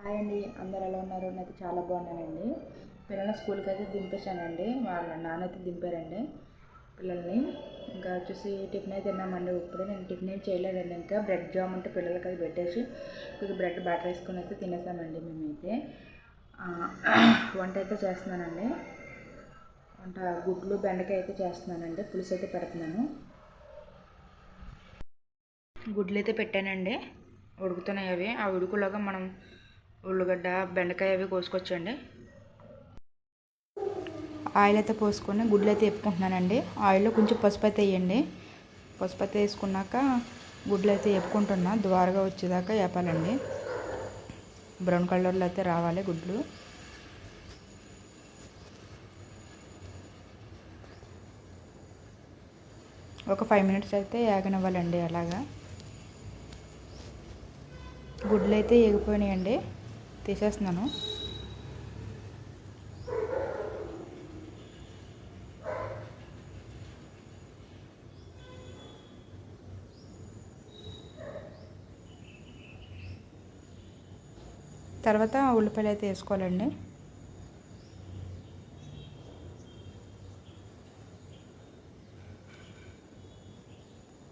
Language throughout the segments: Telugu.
హాయ్ అండి. అందరు ఎలా ఉన్నారు? నేను చాలా బాగున్నానండి. పిల్లల్ని స్కూల్కి అయితే దింపేశానండి. వాళ్ళ నాన్న అయితే దింపారండి పిల్లల్ని. ఇంకా వచ్చేసి టిఫిన్ అయితే తిన్నామండి ఇప్పుడు. నేను టిఫిన్ ఏం చేయలేదండి. ఇంకా బ్రెడ్ జామ్ అంటే పిల్లలకి అది పెట్టేసి కొద్దిగా బ్రెడ్ బ్యాటర్ వేసుకొని అయితే తినేసామండి మేమైతే. వంట అయితే చేస్తున్నానండి. వంట గుడ్లు బెండకాయ అయితే చేస్తున్నానండి. పులుసు అయితే పెడుతున్నాను. గుడ్లు అయితే పెట్టానండి. ఉడుకుతున్నాయి అవి. ఆ ఉడుకులోగా మనం ఉల్లిగడ్డ బెండకాయ అవి కోసుకొచ్చండి. ఆయిల్ అయితే పోసుకొని గుడ్లు అయితే వేపుకుంటున్నానండి ఆయిల్లో కొంచెం పసుపు అయితే వేయండి. పసుపు అయితే వేసుకున్నాక గుడ్లు అయితే ఎప్పుకుంటున్నా. ద్వారగా వచ్చేదాకా వేపాలండి. బ్రౌన్ కలర్లో అయితే రావాలి గుడ్లు. ఒక ఫైవ్ మినిట్స్ అయితే ఏగనివ్వాలండి అలాగా. గుడ్లు అయితే ఎగిపోయినాయండి తీసేస్తున్నాను. తర్వాత ఉల్లిపాయలు అయితే వేసుకోవాలండి.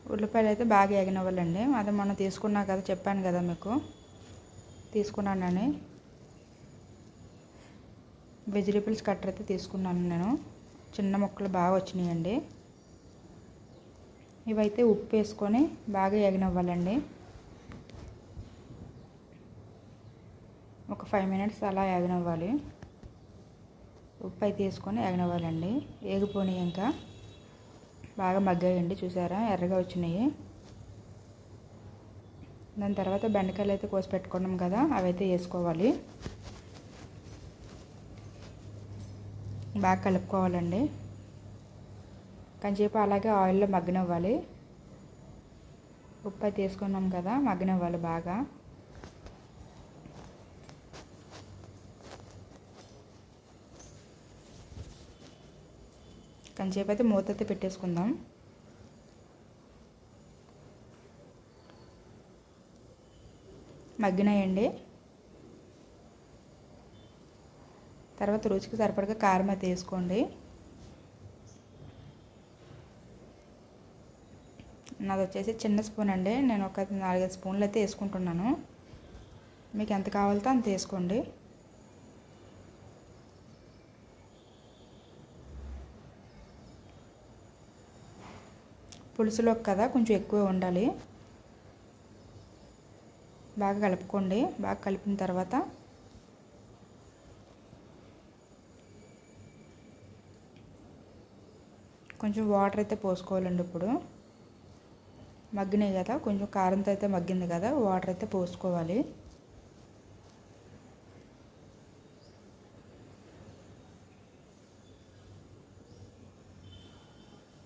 ఉల్లిపాయలు అయితే బాగా ఎగనివ్వాలండి. అది మొన్న తీసుకున్నా కదా చెప్పాను కదా మీకు. తీసుకున్నానని వెజిటేబుల్స్ కట్టర్ అయితే తీసుకున్నాను నేను. చిన్న ముక్కలు బాగా వచ్చినాయండి. ఇవైతే ఉప్పు వేసుకొని బాగా ఎగనివ్వాలండి ఒక ఫైవ్ మినిట్స్ అలా ఎగనివ్వాలి ఉప్పు అయితే వేసుకొని ఎగనివ్వాలండి ఏగిపోయినాయి ఇంకా. బాగా మగ్గాయండి చూసారా? ఎర్రగా వచ్చినాయి. దాని తర్వాత బెండకాయలు అయితే కోసి పెట్టుకున్నాం కదా అవైతే వేసుకోవాలి. బాగా కలుపుకోవాలండి. కొంచెంసేపు అలాగే ఆయిల్లో మగ్గనివ్వాలి. ఉప్పు తీసుకున్నాం కదా మగ్గనివ్వాలి బాగా. కొంచెంసేపు అయితే మూత అయితే పెట్టేసుకుందాం. మగ్గినాయండి. తర్వాత రుచికి సరిపడగా కారం అయితే వేసుకోండి. నాది వచ్చేసి చిన్న స్పూన్ అండి. నేను ఒక నాలుగైదు స్పూన్లు అయితే వేసుకుంటున్నాను. మీకు ఎంత కావాలో అంత వేసుకోండి. పులుసులోకి కదా కొంచెం ఎక్కువ ఉండాలి. బాగా కలుపుకోండి. బాగా కలిపిన తర్వాత కొంచెం వాటర్ అయితే పోసుకోవాలండి ఇప్పుడు. మగ్గినాయి కదా కొంచెం కారంతో అయితే మగ్గింది కదా వాటర్ అయితే పోసుకోవాలి.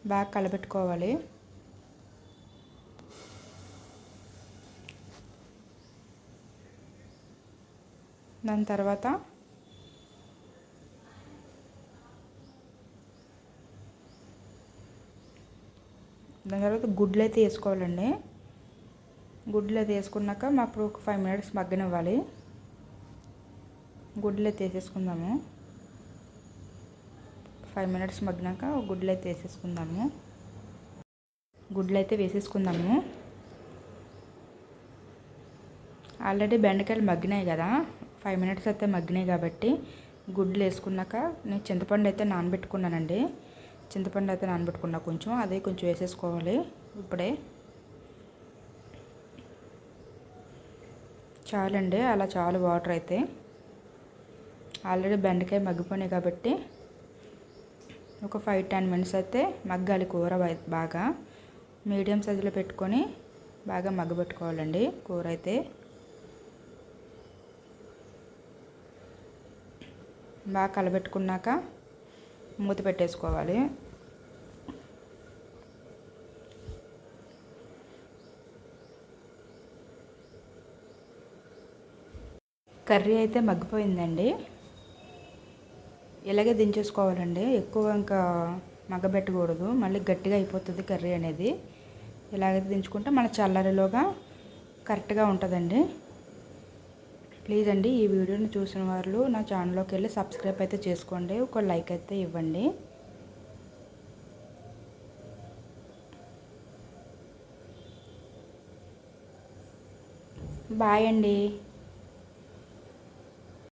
బాగా కలబెట్టుకోవాలి. దాని తర్వాత దాని తర్వాత గుడ్లు అయితే వేసుకోవాలండి. గుడ్లు అయితే వేసుకున్నాక మాకు ఒక ఫైవ్ మినిట్స్ మగ్గనివ్వాలి. గుడ్లు అయితే వేసేసుకుందాము. ఫైవ్ మినిట్స్ మగ్గినాక గుడ్లు అయితే వేసేసుకుందాము. గుడ్లు అయితే వేసేసుకుందాము. ఆల్రెడీ బెండకాయలు మగ్గినాయి కదా ఫైవ్ మినిట్స్ అయితే మగ్గినాయి కాబట్టి గుడ్లు వేసుకున్నాక నేను చింతపండు అయితే నానబెట్టుకున్నానండి. చింతపండు అయితే నానబెట్టుకున్నా కొంచెం అదే కొంచెం వేసేసుకోవాలి ఇప్పుడే. చాలండి అలా చాలు వాటర్ అయితే. ఆల్రెడీ బెండకాయ మగ్గిపోయినాయి కాబట్టి ఒక ఫైవ్ టెన్ మినిట్స్ అయితే మగ్గాలి కూర బాగా. మీడియం సైజులో పెట్టుకొని బాగా మగ్గబెట్టుకోవాలండి కూర అయితే. బాగా కలబెట్టుకున్నాక మూత పెట్టేసుకోవాలి. కర్రీ అయితే మగ్గిపోయిందండి. ఇలాగే దించేసుకోవాలండి? ఎక్కువ ఇంకా మగ్గబెట్టకూడదు. మళ్ళీ గట్టిగా అయిపోతుంది కర్రీ అనేది. ఇలాగైతే దించుకుంటే మన చల్లరిలోగా కరెక్ట్గా ఉంటుందండి. ప్లీజ్ అండి ఈ వీడియోని చూసిన వాళ్ళు నా ఛానల్లోకి వెళ్ళి సబ్స్క్రైబ్ అయితే చేసుకోండి ఒక లైక్ అయితే ఇవ్వండి. బాయ్ అండి.